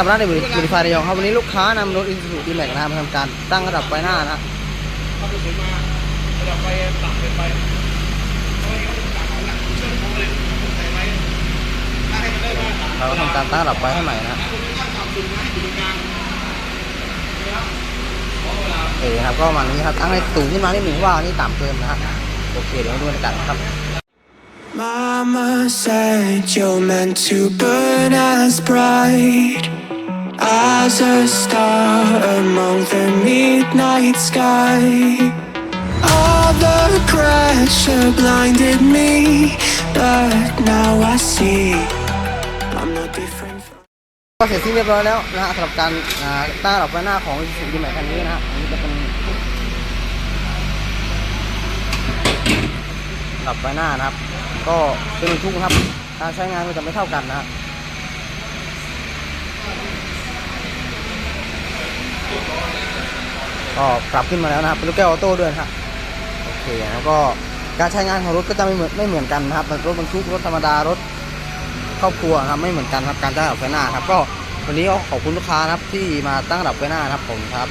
สำหรับในบริบริษัทระยองครับวันนี้ลูกค้านำรถอินซูดีแม็กนะครับมาทำการตั้งระดับไฟหน้านะฮะเราทำการตั้งระดับไฟให้ใหม่นะโอเคครับก็ประมาณนี้ครับตั้งให้สูงขึ้นมานิดหนึ่งว่านี่ต่ำเกินนะฮะโอเคเดี๋ยวมาดูกันนะครับ Mama said you're meant to burn as bright as a star among the midnight sky. All the pressure blinded me, but now I see I'm not different from. ก็เสร็จสิ้นเรียบร้อยแล้วนะฮะสำหรับการตั้งระดับไฟหน้าของสูดีแม็กคันนี้นะฮะอันนี้จะเป็นระดับไฟหน้านะครับ ก็เป็นทุกครับ การใช้งานก็จะไม่เท่ากันนะฮะ ก็ปรับขึ้นมาแล้วนะครับเป็นลูกแก้วออโต้ด้วยครับโอเคแล้วก็การใช้งานของรถก็จะไม่เหมือนไม่เหมือนกันนะครับรถบรรทุกรถธรรมดารถครอบครัวนะครับไม่เหมือนกันครับการตั้งระดับไฟหน้าครับก็วันนี้ก็ขอบคุณลูกค้านะครับที่มาตั้งระดับไฟหน้านะครับผมครับ